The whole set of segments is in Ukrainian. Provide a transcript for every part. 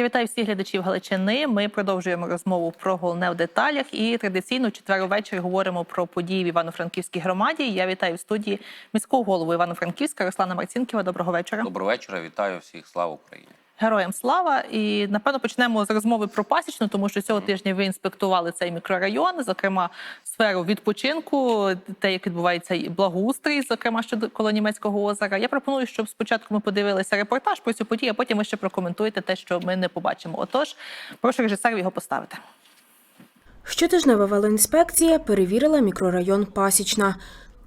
Я вітаю всіх глядачів Галичини. Ми продовжуємо розмову про головне в деталях. І традиційно четвер увечері говоримо про події в Івано-Франківській громаді. Я вітаю в студії міського голову Івано-Франківська Руслана Марцінківа. Доброго вечора. Доброго вечора, вітаю всіх. Слава Україні. Героям слава! І напевно почнемо з розмови про пасічну, тому що цього тижня ви інспектували цей мікрорайон, зокрема сферу відпочинку, те, як відбувається і благоустрій, зокрема щодо коло німецького озера. Я пропоную, щоб спочатку ми подивилися репортаж про цю подію, а потім ви ще прокоментуєте те, що ми не побачимо. Отож, прошу режисерів його поставити. Щотижнева велоінспекція перевірила мікрорайон Пасічна.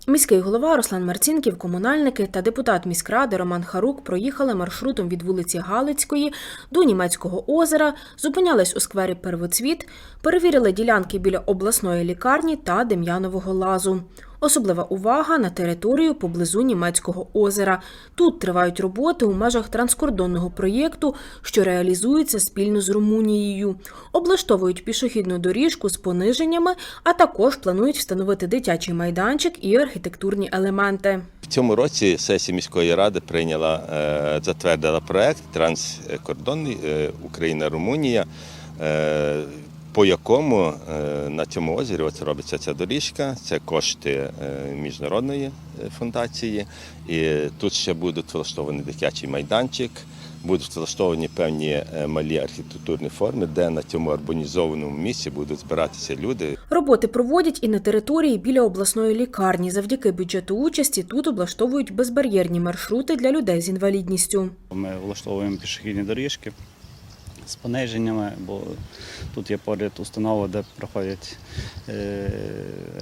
Міський голова Руслан Марцінків, комунальники та депутат міськради Роман Харук проїхали маршрутом від вулиці Галицької до Німецького озера, зупинялись у сквері Первоцвіт, перевірили ділянки біля обласної лікарні та Дем'янового лазу. Особлива увага на територію поблизу Німецького озера. Тут тривають роботи у межах транскордонного проєкту, що реалізується спільно з Румунією. Облаштовують пішохідну доріжку з пониженнями, а також планують встановити дитячий майданчик і архітектурні елементи. В цьому році сесія міської ради прийняла, е, затвердила проект транскордонний е, Україна-Румунія, е, по якому е, на цьому озері ось робиться ця доріжка. Це кошти е, міжнародної е, фундації. І тут ще будуть влаштований дитячий майданчик. Будуть влаштовані певні малі архітектурні форми, де на цьому урбанізованому місці будуть збиратися люди, Роботи проводять і на території біля обласної лікарні. Завдяки бюджету участі тут облаштовують безбар'єрні маршрути для людей з інвалідністю. Ми влаштовуємо пішохідні доріжки з пониженнями, бо тут є поряд установа, де проходять е,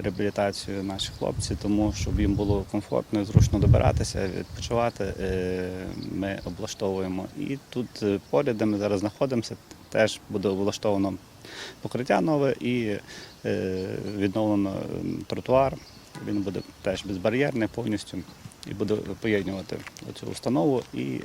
реабілітацію наші хлопці, тому щоб їм було комфортно і зручно добиратися, відпочивати. е, Ми облаштовуємо. І тут е, поряд, де ми зараз знаходимося, теж буде облаштовано покриття нове і відновлено тротуар. Він буде теж безбар'єрний повністю і буде поєднувати цю установу і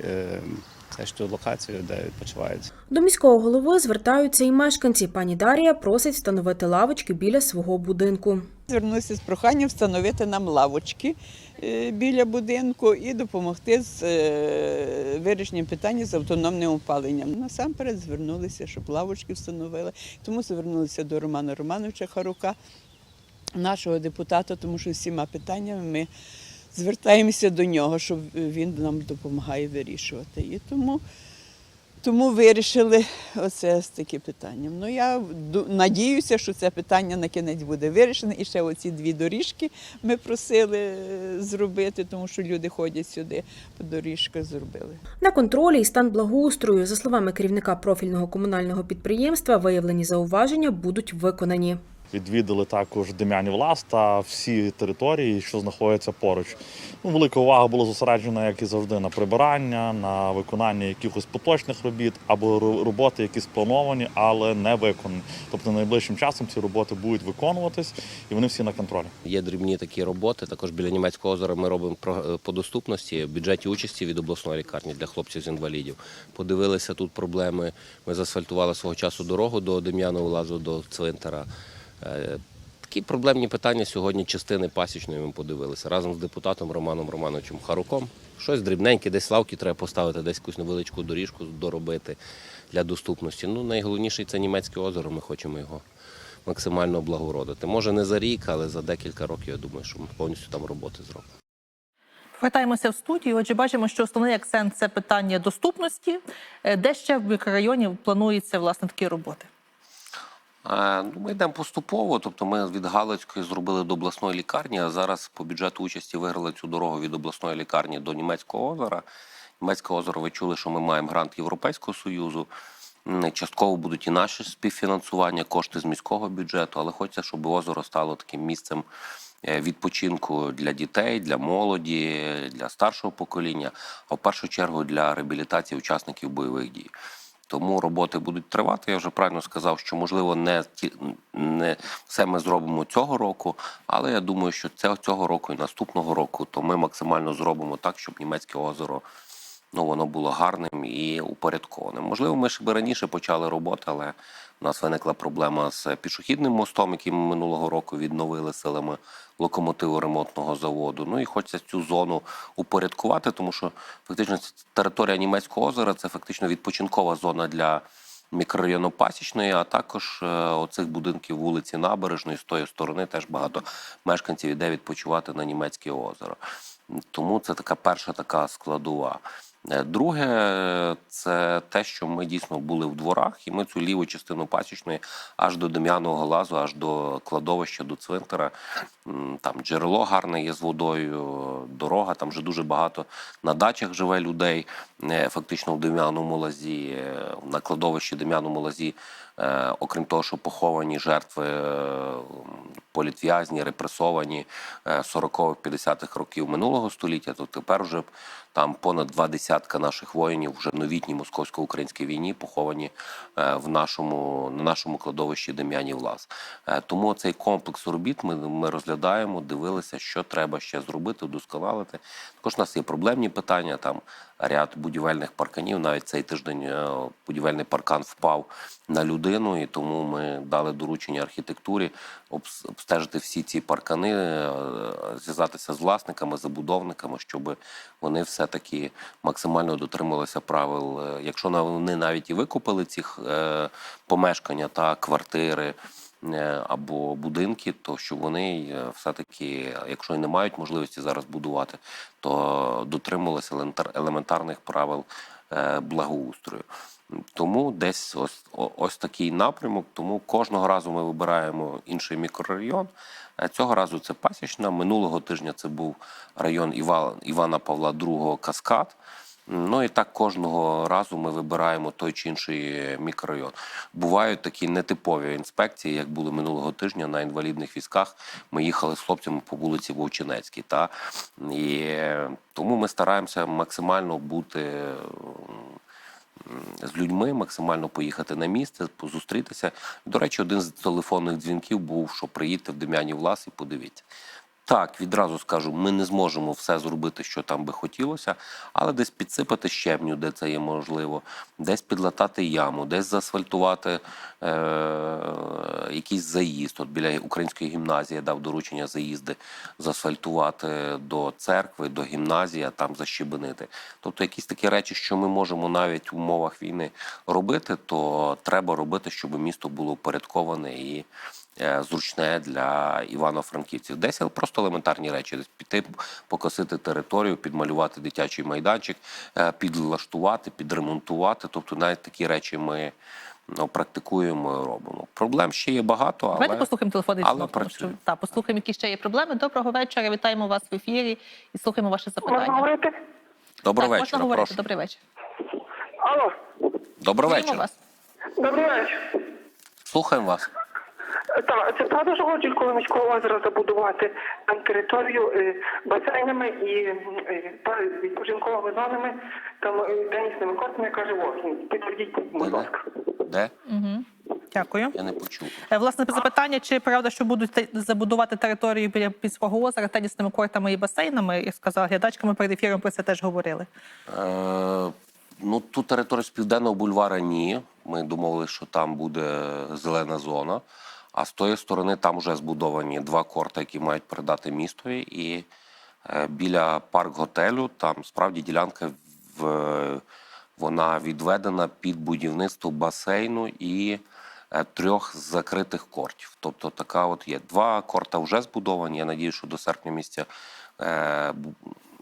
це ж ту локацію, де відпочивають. До міського голови звертаються і мешканці. Пані Дарія просить встановити лавочки біля свого будинку. Звернувся з проханням встановити нам лавочки е, біля будинку і допомогти з е, вирішенням питання з автономним опаленням. Насамперед звернулися, щоб лавочки встановили. Тому звернулися до Романа Романовича Харука, нашого депутата, тому що всіма питаннями ми звертаємося до нього, щоб він нам допомагає вирішувати. І тому, тому вирішили оце з таке питанням. Ну я надіюся, що це питання на кінець буде вирішене. І ще оці дві доріжки ми просили е, зробити, тому що люди ходять сюди, по доріжках зробили. На контролі і стан благоустрою, за словами керівника профільного комунального підприємства, виявлені зауваження будуть виконані. Відвідали також Дем'янів Лас та всі території, що знаходяться поруч. Ну, велика увага була зосереджена, як і завжди, на прибирання, на виконання якихось поточних робіт або роботи, які сплановані, але не виконані. Тобто найближчим часом ці роботи будуть виконуватись, і вони всі на контролі. Є дрібні такі роботи. Також біля німецького озера ми робимо е, по доступності в бюджеті участі від обласної лікарні для хлопців з інвалідів. Подивилися тут проблеми. Ми заасфальтували свого часу дорогу до Дем'яного лазу, до цвинтара. Е, Такі проблемні питання сьогодні частини пасічної ми подивилися разом з депутатом Романом Романовичем Харуком. Щось дрібненьке, десь лавки треба поставити, десь якусь невеличку доріжку доробити для доступності. Ну, найголовніше це німецьке озеро. Ми хочемо його максимально облагородити. Може не за рік, але за декілька років я думаю, що ми повністю там роботи зробимо. Повертаємося в студію. Отже, бачимо, що основний акцент це питання доступності. Е, Де ще в мікрорайоні плануються власне такі роботи? Ну, ми йдемо поступово. Тобто, ми від Галицької зробили до обласної лікарні, а зараз по бюджету участі виграли цю дорогу від обласної лікарні до німецького озера. Німецьке озеро, ви чули, що ми маємо грант Європейського союзу. Частково будуть і наші співфінансування, кошти з міського бюджету, але хочеться, щоб озеро стало таким місцем е, відпочинку для дітей, для молоді, для старшого покоління, а в першу чергу для реабілітації учасників бойових дій. Тому роботи будуть тривати. Я вже правильно сказав, що можливо не не все ми зробимо цього року, але я думаю, що це цього року і наступного року, то ми максимально зробимо так, щоб німецьке озеро ну, воно було гарним і упорядкованим. Можливо, ми ще би раніше почали роботи, але у нас виникла проблема з пішохідним мостом, який ми минулого року відновили силами локомотиву ремонтного заводу. Ну і хочеться цю зону упорядкувати, тому що фактично територія німецького озера це фактично відпочинкова зона для мікрорайону Пасічної, а також е, оцих будинків вулиці Набережної з тої сторони теж багато мешканців іде відпочивати на німецьке озеро. Тому це така перша така складова. Е, Друге, це те, що ми дійсно були в дворах, і ми цю ліву частину пасічної аж до Дем'яного лазу, аж до кладовища, до цвинтара. Там джерело гарне є з водою, дорога, там вже дуже багато на дачах живе людей. е, Фактично в Дем'яному лазі, е, на кладовищі Дем'яному лазі, окрім того, що поховані жертви політв'язні, репресовані е, 40-50-х років минулого століття, то тепер вже там понад два десятка наших воїнів вже в новітній московсько-українській війні поховані е, в нашому на нашому кладовищі Дем'янів Лаз. Е, Тому цей комплекс робіт ми, ми розглядаємо, дивилися, що треба ще зробити, удосконалити. Також у нас є проблемні питання. Там ряд будівельних парканів. Навіть цей тиждень е, будівельний паркан впав на людину, і тому ми дали доручення архітектурі обстежити всі ці паркани, зв'язатися з власниками, забудовниками, щоб вони все-таки максимально дотрималися правил. Е, Якщо вони навіть і викупили ці е, помешкання та квартири. е, Або будинки, то що вони все-таки, якщо і не мають можливості зараз будувати, то дотримувалися елементар- елементарних правил благоустрою. Тому десь ось, ось такий напрямок. Тому кожного разу ми вибираємо інший мікрорайон. Е, Цього разу це Пасічна. Минулого тижня це був район Івана Павла II Каскад. Ну і так кожного разу ми вибираємо той чи інший мікрорайон. Бувають такі нетипові інспекції, як були минулого тижня на інвалідних візках. Ми їхали з хлопцями по вулиці Вовчинецькій. Та? І е, тому ми стараємося максимально бути з людьми, максимально поїхати на місце, зустрітися. До речі, один з телефонних дзвінків був, що приїдьте в Дем'яні Влас і подивіться. Так, відразу скажу, ми не зможемо все зробити, що там би хотілося, але десь підсипати щебню, де це є можливо, десь підлатати яму, десь заасфальтувати е- якийсь заїзд. От біля української гімназії я дав доручення заїзди заасфальтувати до церкви, до гімназії, а там защебенити. Тобто якісь такі речі, що ми можемо навіть в умовах війни робити, то треба робити, щоб місто було упорядковане і зручне для івано-франківців. Десь просто елементарні речі: десь піти, покосити територію, підмалювати дитячий майданчик, е, підлаштувати, підремонтувати. Тобто, навіть такі речі ми ну, практикуємо і робимо. Проблем ще є багато, але Давайте послухаємо телефонний але дзвінок, тому що та послухаємо, які ще є проблеми. Доброго вечора. Вітаємо вас в ефірі і слухаємо Можна запитання. говорити? доброго так, вечора. можна говорити. Прошу. Добрий вечір. Алло, Доброго Чуємо вечора. вас. добрий вечір. Слухаємо вас. Так, це правда, що хочуть коло міського озера забудувати там територію е, басейнами і е, відпочинковими зонами, там е, тенісними кортами, каже Вогін. Підтвердіть, будь Де? ласка. Де? Угу. Дякую. Я не почув. Е, Власне, запитання, чи правда, що будуть забудувати територію біля Пільського озера тенісними кортами і басейнами, як сказала глядачка, ми перед ефіром про це теж говорили. Е, ну, ту територію з південного бульвара ні. Ми домовилися, що там буде зелена зона. А з тої сторони там вже збудовані два корти, які мають передати містові. І е, біля парк-готелю там справді ділянка в, вона відведена під будівництво басейну і е, трьох закритих кортів. Тобто така от є. Два корта вже збудовані. Я надію, що до серпня місяця е,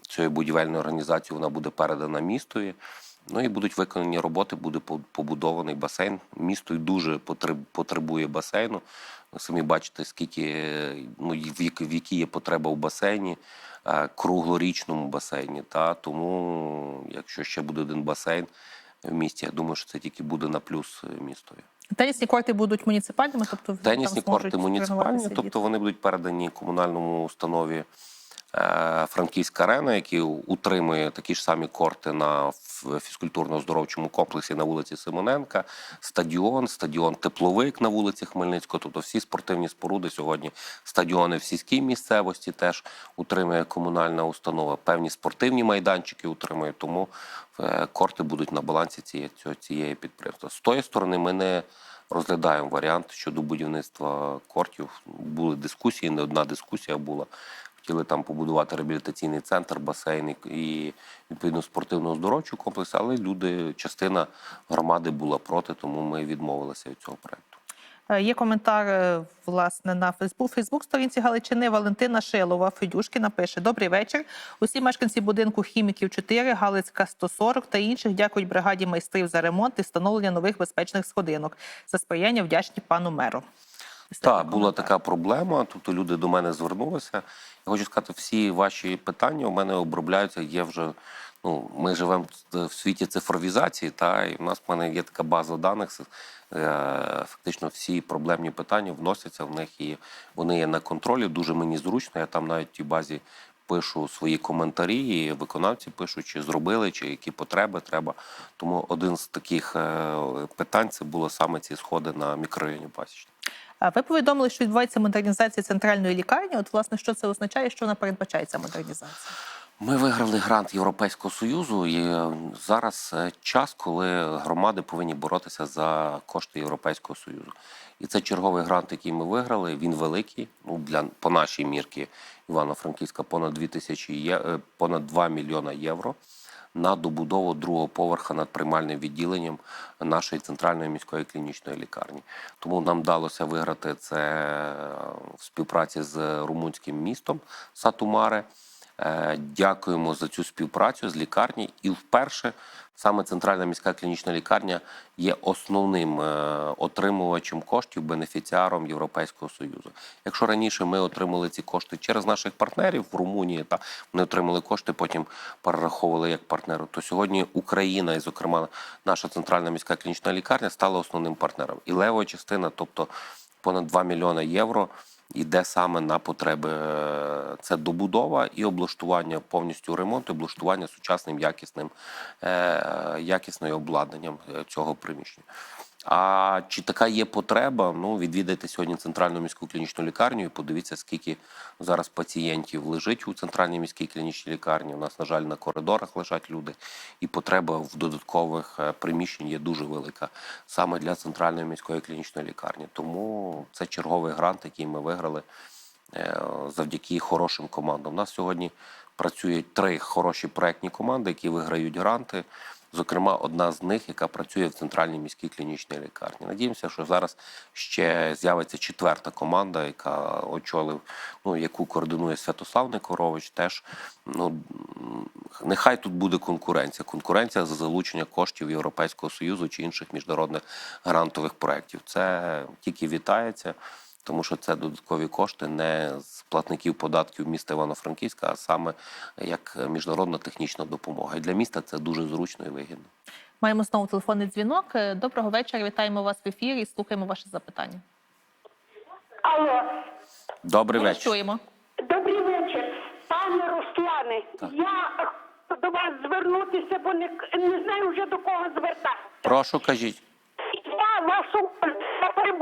цієї будівельної організації вона буде передана містові. Ну і будуть виконані роботи, буде по- побудований басейн. Місто й дуже потребує басейну. Ви самі бачите, скільки ну, в які, в які є потреба в басейні, е, круглорічному басейні. Та тому, якщо ще буде один басейн в місті, я думаю, що це тільки буде на плюс е, містові. Тенісні корти будуть муніципальними, тобто Тенісні там корти муніципальні, тобто вони будуть передані комунальному установі Франківська арена, який утримує такі ж самі корти на фізкультурно-оздоровчому комплексі на вулиці Симоненка, стадіон, стадіон Тепловик на вулиці Хмельницького. Тобто всі спортивні споруди сьогодні, стадіони в сільській місцевості теж утримує комунальна установа. Певні спортивні майданчики утримує, тому е, корти будуть на балансі цієї, цієї підприємства. З тої сторони ми не розглядаємо варіант щодо будівництва кортів. Були дискусії, не одна дискусія була. Хотіли там побудувати реабілітаційний центр, басейн і- відповідно спортивно-оздоровчий комплекс, але люди, частина громади була проти, тому ми відмовилися від цього проекту. Е, Є коментар е, власне на Фейсбук. Фейсбук сторінці Галичини Валентина Шилова Федюшкіна пише: Добрий вечір. Усі мешканці будинку хіміків 4, Галицька 140 та інших дякують бригаді майстрів за ремонт і встановлення нових безпечних сходинок. За сприяння вдячні пану меру. Так, була така проблема. Тобто люди до мене звернулися. Я хочу сказати, всі ваші питання у мене обробляються. Є вже ну, ми живемо в світі цифровізації, та і в нас в мене є така база даних. Е, Фактично всі проблемні питання вносяться в них і вони є на контролі. Дуже мені зручно. Я там навіть в базі пишу свої коментарі, і виконавці пишуть, чи зробили, чи які потреби треба. Тому один з таких е, питань це було саме ці сходи на мікрорайоні Пасічна. Ви повідомили, що відбувається модернізація центральної лікарні. От, власне, що це означає, що вона передбачається модернізація? Ми виграли грант Європейського союзу, і е, зараз е, час, коли громади повинні боротися за кошти Європейського союзу. І це черговий грант, який ми виграли. Він великий. Ну для по нашій мірці Івано-Франківська понад 2 тисячі є е, понад 2 мільйона євро. На добудову другого поверха над приймальним відділенням нашої центральної міської клінічної лікарні. Тому нам вдалося виграти це е, в співпраці з румунським містом Сатумаре. Е, Дякуємо за цю співпрацю з лікарні. І вперше саме центральна міська клінічна лікарня є основним е, отримувачем коштів, бенефіціаром Європейського союзу. Якщо раніше ми отримали ці кошти через наших партнерів в Румунії, та вони отримали кошти, потім перераховували як партнеру, то сьогодні Україна, і зокрема наша центральна міська клінічна лікарня, стала основним партнером. І лева частина, тобто понад 2 мільйони євро йде саме на потреби е, це добудова і облаштування повністю ремонту, облаштування сучасним якісним е, якісним обладнанням е, цього приміщення. А чи така є потреба? Ну, відвідайте сьогодні центральну міську клінічну лікарню і подивіться, скільки зараз пацієнтів лежить у центральній міській клінічній лікарні. У нас, на жаль, на коридорах лежать люди, і потреба в додаткових е, приміщень є дуже велика саме для центральної міської клінічної лікарні. Тому це черговий грант, який ми виграли е, завдяки хорошим командам. У нас сьогодні працюють три хороші проектні команди, які виграють гранти. Зокрема, одна з них, яка працює в центральній міській клінічній лікарні. Надіємося, що зараз ще з'явиться четверта команда, яка очолив, ну яку координує Святослав Никорович. Теж ну нехай тут буде конкуренція. Конкуренція за залучення коштів Європейського союзу чи інших міжнародних грантових проєктів. Це тільки вітається. Тому що це додаткові кошти не з платників податків міста Івано-Франківська, а саме як міжнародна технічна допомога. І для міста це дуже зручно і вигідно. Маємо знову телефонний дзвінок. Е, Доброго вечора. Вітаємо вас в ефірі і слухаємо ваше запитання. Алло, Добрий Ми вечір. чуємо. добрий вечір. Пане Руслане, Так. я е, до вас звернутися, бо не, не знаю вже до кого звертатися. Прошу кажіть.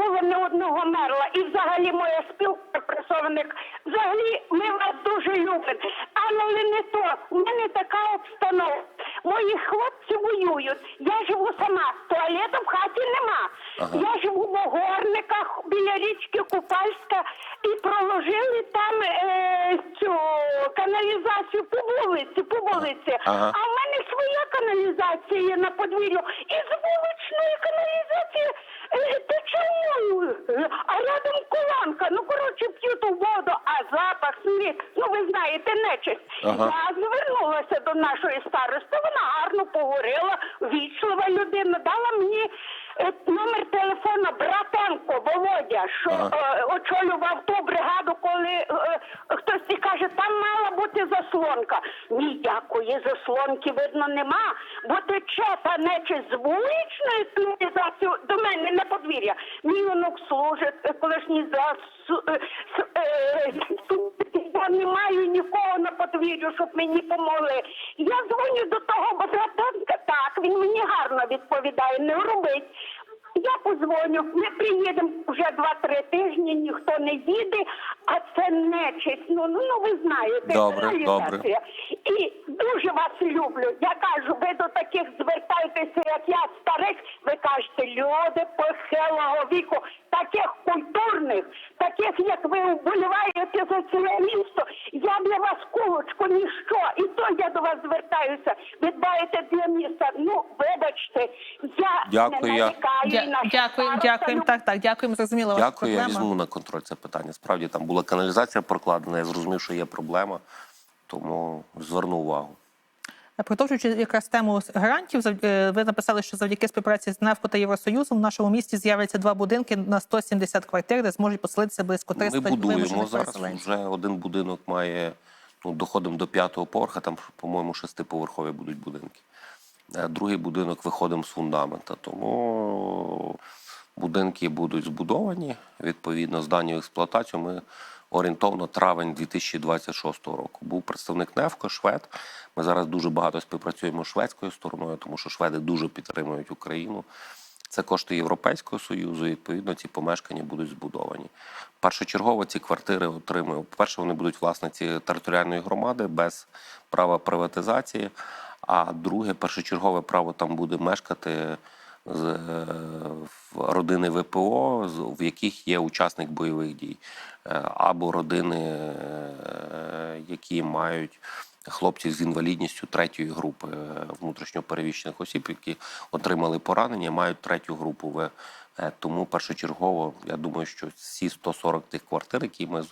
Перебула не одного мерла, і взагалі моя спілка репресованих. Взагалі ми вас дуже любимо. Але не то. У мене така обстановка. Мої хлопці воюють. Я живу сама. Туалету в хаті нема. Ага. Я живу в огорниках біля річки Купальська і проложили там е, цю каналізацію по вулиці, по вулиці. Ага. А в мене своя каналізація є на подвір'ю. І з вуличної каналізації е, тече е, а рядом колонка. Ну, коротше, п'ю ту воду, а запах сміх. Ну, ви знаєте, нечисть. Ага. Я звернулася до нашої старости, вона гарно поговорила, вічлива людина, дала мені е, номер телефона Братенко Володя, що Ага. е, очолював ту бригаду, коли е, хтось і каже, там мала бути заслонка. Ніякої заслонки, видно, нема, бо тече та нечисть з вуличної каналізації до мене на подвір'я. Мій онук служить, е, колишній за е, е, бо не маю нікого на подвір'ю, щоб мені помогли. Я дзвоню до того Богатенка, так, він мені гарно відповідає, не робить. Я позвоню, ми приїдемо вже два-три тижні, ніхто не їде, а це нечисть. Ну, ну, ну ви знаєте, Добре, реалізація. І дуже вас люблю. Я кажу, ви до таких звертайтеся, як я старих. Ви кажете, люди похилого віку, таких культурних, таких, як ви вболіваєте за місто. Я для вас кулочку, ніщо. І то я до вас звертаюся. Ви дбаєте для міста. Ну, вибачте, я Дякую, не я- нарікаю. Дя- і наша Дякуємо, староста дякуємо. любить. Так, так, дякуємо. Зрозуміла ваша Дякую, я візьму на контроль це питання. Справді там була каналізація прокладена, я зрозумів, що є проблема, тому зверну увагу. Продовжуючи якраз тему грантів, е, ви написали, що завдяки співпраці з НЕФКО та Євросоюзом в нашому місті з'являться два будинки на 170 квартир, де зможуть поселитися близько 300 Ми будуємо зараз. Вже один будинок має ну, доходимо до п'ятого поверха. Там, по-моєму, шестиповерхові будуть будинки. Е, Другий будинок виходимо з фундамента. Тому будинки будуть збудовані. Відповідно, здані в експлуатацію. Ми орієнтовно травень 2026 року. Був представник НЕФКО, швед. Ми зараз дуже багато співпрацюємо з шведською стороною, тому що шведи дуже підтримують Україну. Це кошти Європейського Союзу, і відповідно ці помешкання будуть збудовані. Першочергово ці квартири отримує. По-перше, вони будуть власниці територіальної громади без права приватизації. А друге, першочергове право там буде мешкати родини ВПО, в яких є учасник бойових дій, Е, або родини, е, які мають хлопців з інвалідністю третьої групи е, внутрішньопереміщених осіб, які отримали поранення, мають третю групу. В Е, Тому першочергово, я думаю, що всі 140 тих квартир, які ми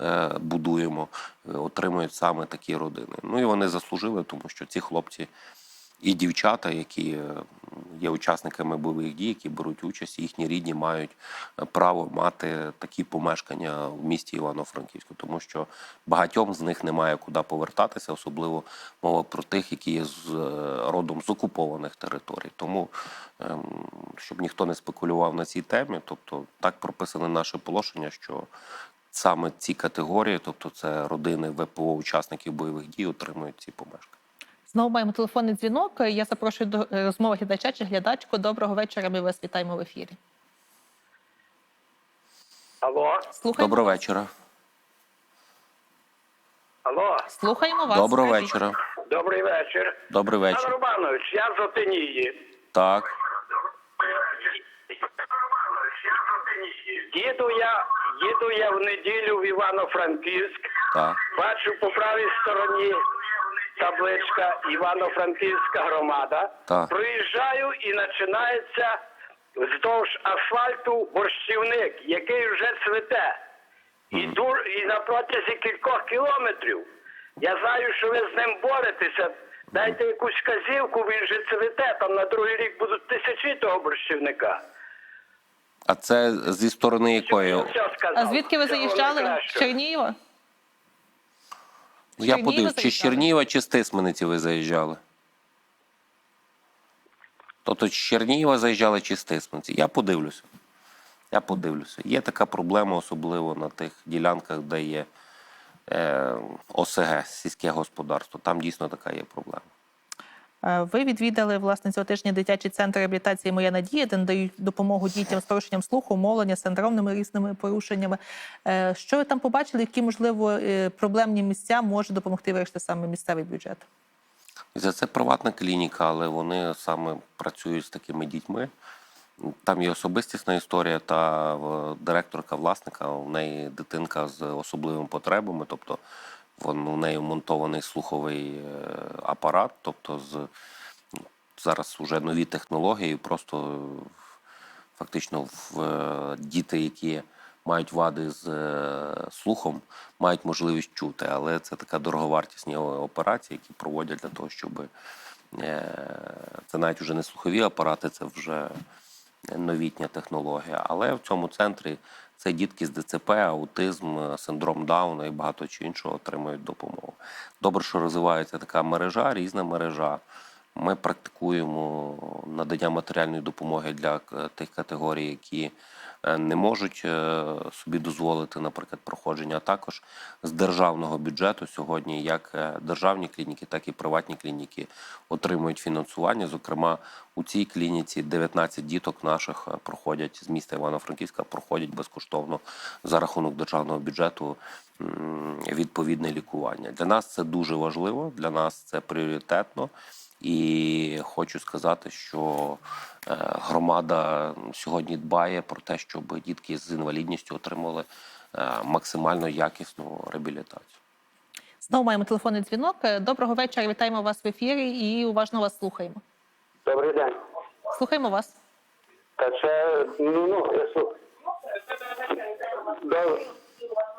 е, будуємо, е, отримують саме такі родини. Ну і вони заслужили, тому що ці хлопці і дівчата, які е, є учасниками бойових дій, які беруть участь, їхні рідні мають е, право мати такі помешкання в місті Івано-Франківську, тому що багатьом з них немає куди повертатися, особливо мова про тих, які є з е, родом з окупованих територій. Тому ем, щоб ніхто не спекулював на цій темі, тобто так прописане наше положення, що саме ці категорії, тобто це родини ВПО учасників бойових дій, отримують ці помешкання. Знову маємо телефонний дзвінок. Я запрошую до е, розмови глядача чи глядачку. Доброго вечора. Ми вас вітаємо в ефірі. Алло, Слухаємо. Доброго вас. вечора. алло, Слухаємо вас. Доброго Скажіть. вечора. добрий вечір. Добрий Пан вечір. Романович, я з Отинії. Так, Їду я, їду я в неділю в Івано-Франківськ. так. Бачу по правій стороні табличка Івано-Франківська громада. Так. Проїжджаю і починається вздовж асфальту борщівник, який вже цвете. І, ду, і на протязі кількох кілометрів. Я знаю, що ви з ним боретеся. Дайте якусь казівку, він же цвете. Там на другий рік будуть тисячі того борщівника. А це зі сторони якої? А звідки ви заїжджали? З найкращого. Чернігова? Я Чернігова подивлюсь, чи з? Чернігова, чи з Тисмениці ви заїжджали? Тобто з Чернігова заїжджали чи з Тисмениці? Я подивлюся. Я подивлюся. Є така проблема, особливо на тих ділянках, де є е, ОСГ, сільське господарство. Там дійсно така є проблема. Е, Ви відвідали власне цього тижня дитячий центр реабілітації Моя надія, де надають допомогу дітям з порушенням слуху, мовлення, синдромними різними порушеннями. Е, Що ви там побачили? Які можливо е, проблемні місця може допомогти вирішити саме місцевий бюджет? За це приватна клініка, але вони саме працюють з такими дітьми. Там є особистісна історія, та директорка власника, у неї дитинка з особливими потребами, тобто вон, у неї вмонтований слуховий е, апарат, тобто з, зараз вже нові технології, просто фактично в, е, діти, які мають вади з е, слухом, мають можливість чути, але це така дороговартісні операції, які проводять для того, щоб це навіть вже не слухові апарати, це вже новітня технологія. Але в цьому центрі це дітки з ДЦП, аутизм, е, синдром Дауна і багато чого іншого отримують допомогу. Добре, що розвивається така мережа, різна мережа. Ми практикуємо надання матеріальної допомоги для е, тих категорій, які не можуть е, собі дозволити, наприклад, проходження. А також з державного бюджету сьогодні як е, державні клініки, так і приватні клініки отримують фінансування. Зокрема, у цій клініці 19 діток наших е, проходять з міста Івано-Франківська, проходять безкоштовно за рахунок державного бюджету відповідне лікування. Для нас це дуже важливо, для нас це пріоритетно. І хочу сказати, що е, громада сьогодні дбає про те, щоб дітки з інвалідністю отримали е, максимально якісну реабілітацію. Знову маємо телефонний дзвінок. Е, Доброго вечора. Вітаємо вас в ефірі і уважно вас слухаємо. Добрий день. Слухаємо вас. Та це ну ну я слухаю. Добрий,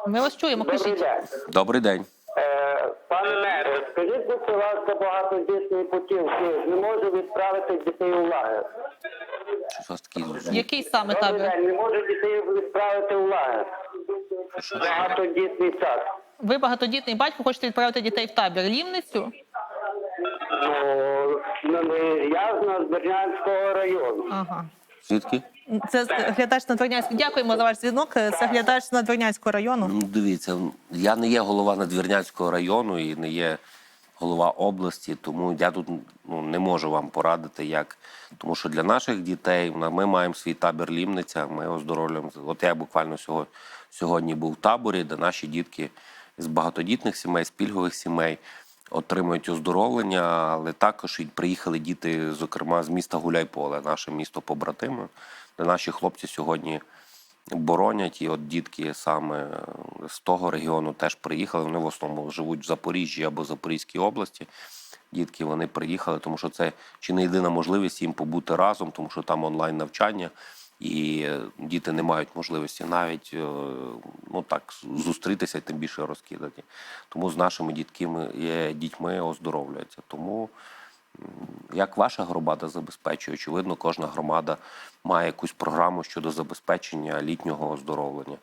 Ми вас чуємо. добрий Кажіть. день. Добрий день. Е, пане мере, скажіть, будь ласка, багатодітні путівки не можу відправити дітей у лагер. Який саме табір? не можу дітей відправити у лагер. Багатодітний час. Ви багатодітний батько, хочете відправити дітей в табір. Лівницю? Ну, ну, я з Бернянського району. Ага. Звідки? Це глядач Надвірнянського. Дякуємо за ваш дзвінок. Це глядач Надвірнянського району. Ну, дивіться, я не є голова Надвірнянського району і не є голова області, тому я тут ну, не можу вам порадити, як. Тому що для наших дітей ми маємо свій табір Лімниця, ми оздоровлюємо. От я буквально сьогодні, сьогодні був в таборі, де наші дітки з багатодітних сімей, з пільгових сімей отримують оздоровлення, але також і приїхали діти, зокрема, з міста Гуляйполе, наше місто побратиме, де наші хлопці сьогодні боронять. І от дітки саме з того регіону теж приїхали. Вони в основному живуть в Запоріжжі або Запорізькій області. Дітки вони приїхали, тому що це чи не єдина можливість їм побути разом, тому що там онлайн навчання, і е, діти не мають можливості навіть е, ну так зустрітися, тим більше розкидати. Тому з нашими дітками, е, дітьми оздоровлюються. Тому як ваша громада забезпечує? Очевидно, кожна громада має якусь програму щодо забезпечення літнього оздоровлення.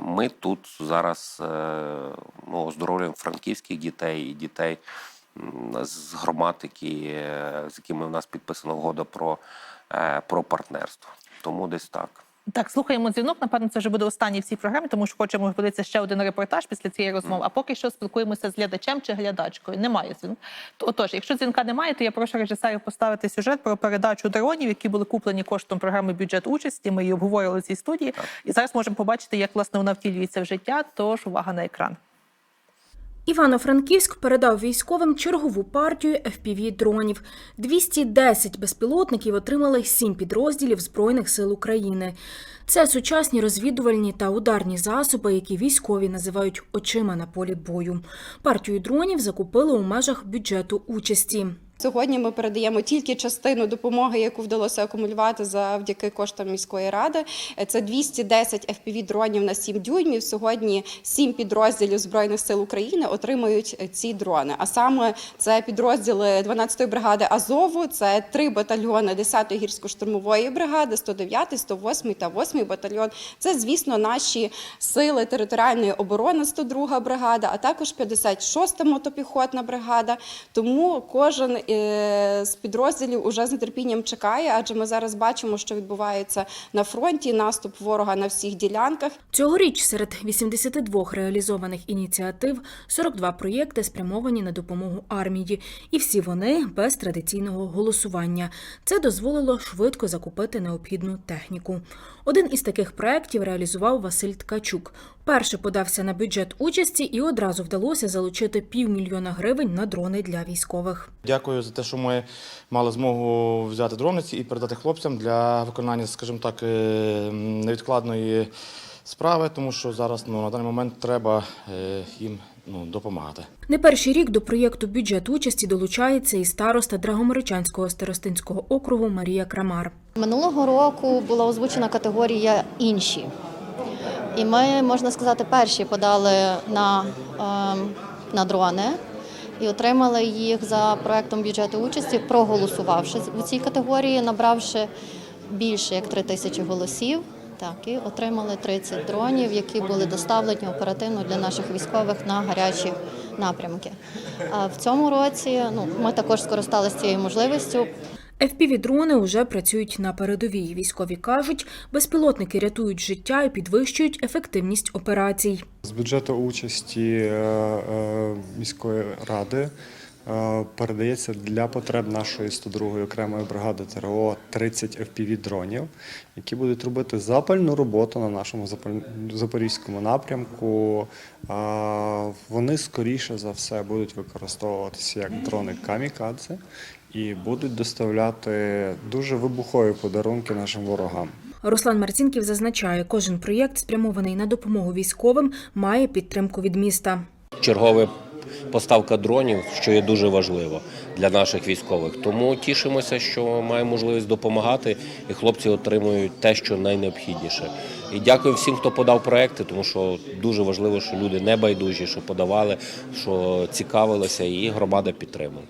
Ми тут зараз ну, оздоровлюємо франківських дітей і дітей з громад, які, з якими в нас підписана угода про, про партнерство. Тому десь так. Так, слухаємо дзвінок. Напевно, це вже буде останній в цій програмі, тому що хочемо подивитися ще один репортаж після цієї розмови. А поки що спілкуємося з глядачем чи глядачкою. Немає дзвінка. Отож, якщо дзвінка немає, то я прошу режисерів поставити сюжет про передачу дронів, які були куплені коштом програми бюджет участі. Ми її обговорили в цій студії. І зараз можемо побачити, як власне вона втілюється в життя. Тож увага на екран. Івано-Франківськ передав військовим чергову партію fpv дронів. 210 безпілотників отримали 7 підрозділів Збройних сил України. Це сучасні розвідувальні та ударні засоби, які військові називають очима на полі бою. Партію дронів закупили у межах бюджету участі. Сьогодні ми передаємо тільки частину допомоги, яку вдалося акумулювати завдяки коштам міської ради. Це 210 fpv дронів на 7 дюймів. Сьогодні 7 підрозділів збройних сил України отримують ці дрони. А саме це підрозділи 12-ї бригади Азову, це три батальйони 10-ї гірсько-штурмової бригади, 109, 108 та 8 батальйон. Це, звісно, наші сили територіальної оборони, 102 бригада, а також 56-та мотопіхотна бригада. Тому кожен з підрозділів уже з нетерпінням чекає, адже ми зараз бачимо, що відбувається на фронті. Наступ ворога на всіх ділянках. Цьогоріч серед 82 реалізованих ініціатив 42 проєкти спрямовані на допомогу армії, і всі вони без традиційного голосування. Це дозволило швидко закупити необхідну техніку. Один із таких проєктів реалізував Василь Ткачук. Перше подався на бюджет участі і одразу вдалося залучити півмільйона гривень на дрони для військових. Дякую за те, що ми мали змогу взяти дрониці і передати хлопцям для виконання, скажімо так, е, невідкладної справи, тому що зараз ну, на даний момент треба е, їм ну, допомагати. Не перший рік до проєкту бюджет участі долучається і староста Драгомиричанського старостинського округу Марія Крамар. Минулого року була озвучена категорія інші. І ми, можна сказати, перші подали на, ем, на дрони і отримали їх за проектом бюджету участі, проголосувавши у цій категорії, набравши більше як 3 тисячі голосів. Так, і отримали 30 дронів, які були доставлені оперативно для наших військових на гарячі напрямки. А в цьому році ну, ми також скористалися цією можливістю. FPV-дрони уже працюють на передовій. Військові кажуть, безпілотники рятують життя і підвищують ефективність операцій. З бюджету участі е, е, міської ради передається для потреб нашої 102-ї окремої бригади ТРО 30 FPV-дронів, які будуть робити запальну роботу на нашому запорізькому напрямку. Е, Вони скоріше за все будуть використовуватися як дрони камікадзе і будуть доставляти дуже вибухові подарунки нашим ворогам. Руслан Марцінків зазначає, кожен проєкт, спрямований на допомогу військовим, має підтримку від міста. Чергова поставка дронів, що є дуже важливо для наших військових. Тому тішимося, що маємо можливість допомагати, і хлопці отримують те, що найнеобхідніше. І дякую всім, хто подав проекти, тому що дуже важливо, що люди не байдужі, що подавали, що цікавилися, і громада підтримує.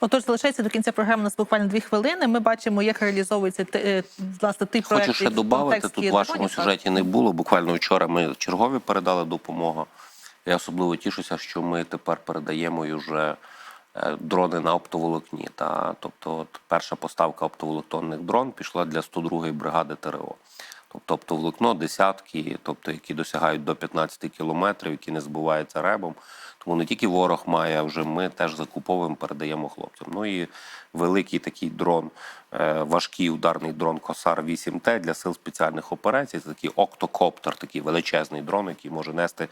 Отож, залишається до кінця програми у нас буквально дві хвилини. Ми бачимо, як реалізовується те- е, власне той проект. Хочу ще додати, тут в вашому сюжеті не було. Буквально вчора ми чергові передали допомогу. Я особливо тішуся, що ми тепер передаємо і уже е, дрони на оптоволокні. Та, тобто, от перша поставка оптоволоктонних дрон пішла для 102-ї бригади ТРО. Тобто оптоволокно десятки, тобто які досягають до 15 кілометрів, які не збиваються ребом. Тому не тільки ворог має, а вже ми теж закуповуємо, передаємо хлопцям. Ну і великий такий дрон, е, важкий ударний дрон Косар 8Т для сил спеціальних операцій. Це такий октокоптер, такий величезний дрон, який може нести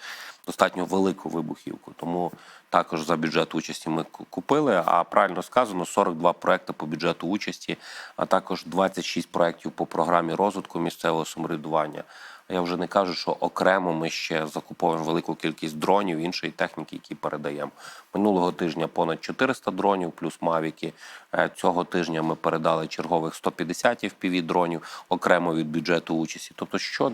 достатньо велику вибухівку. Тому також за бюджет участі ми купили. А правильно сказано, 42 проекти по бюджету участі, а також 26 проєктів по програмі розвитку місцевого самоврядування. Я вже не кажу, що окремо ми ще закуповуємо велику кількість дронів, іншої техніки, які передаємо. Минулого тижня понад 400 дронів, плюс мавіки. Е, Цього тижня ми передали чергових 150 FPV дронів окремо від бюджету участі. Тобто, що,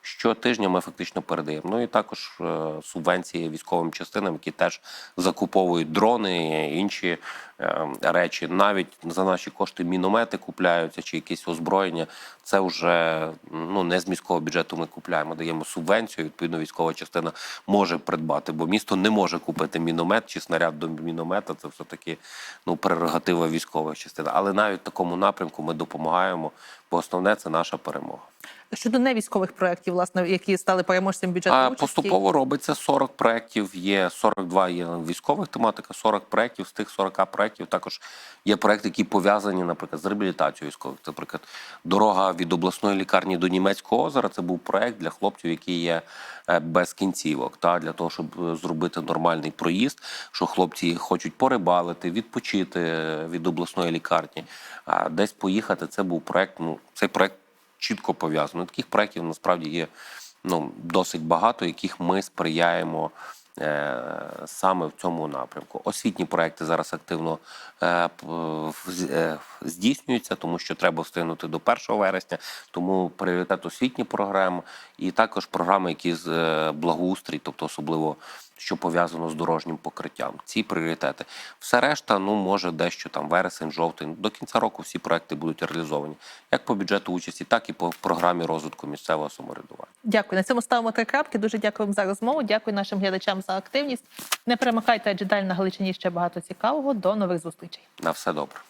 щотижня ми фактично передаємо. Ну і також е, субвенції військовим частинам, які теж закуповують дрони інші е, речі. Навіть за наші кошти міномети купляються чи якісь озброєння. Це вже ну не з міського бюджету ми купляємо, даємо субвенцію. Відповідно, військова частина може придбати, бо місто не може купити міномет чи снаряд до міномета. Це все таки ну прерогатива військової частини. Але навіть в такому напрямку ми допомагаємо, бо основне це наша перемога. Щодо невійськових проєктів, власне, які стали переможцем бюджету участі. поступово робиться 40 проєктів, є 42 є військових тематика, 40 проєктів. З тих 40 проєктів також є проєкти, які пов'язані, наприклад, з реабілітацією військових. Наприклад, дорога від обласної лікарні до Німецького озера. Це був проєкт для хлопців, які є е, без кінцівок, та для того, щоб е, зробити нормальний проїзд, що хлопці хочуть порибалити, відпочити е, від обласної лікарні, а десь поїхати. Це був проєкт. Ну, цей проєкт чітко пов'язано. Таких проєктів насправді є ну, досить багато, яких ми сприяємо е, саме в цьому напрямку. Освітні проекти зараз активно е, е, здійснюються, тому що треба встигнути до 1 вересня. Тому пріоритет освітні програми і також програми, які з благоустрій, тобто особливо. Що пов'язано з дорожнім покриттям, ці пріоритети. Все решта, ну може дещо там вересень, жовтень. До кінця року всі проекти будуть реалізовані як по бюджету участі, так і по програмі розвитку місцевого самоврядування. Дякую. На цьому ставимо три крапки. Дуже дякую вам за розмову. Дякую нашим глядачам за активність. Не перемикайте, адже далі на Галичині ще багато цікавого. До нових зустрічей. На все добре.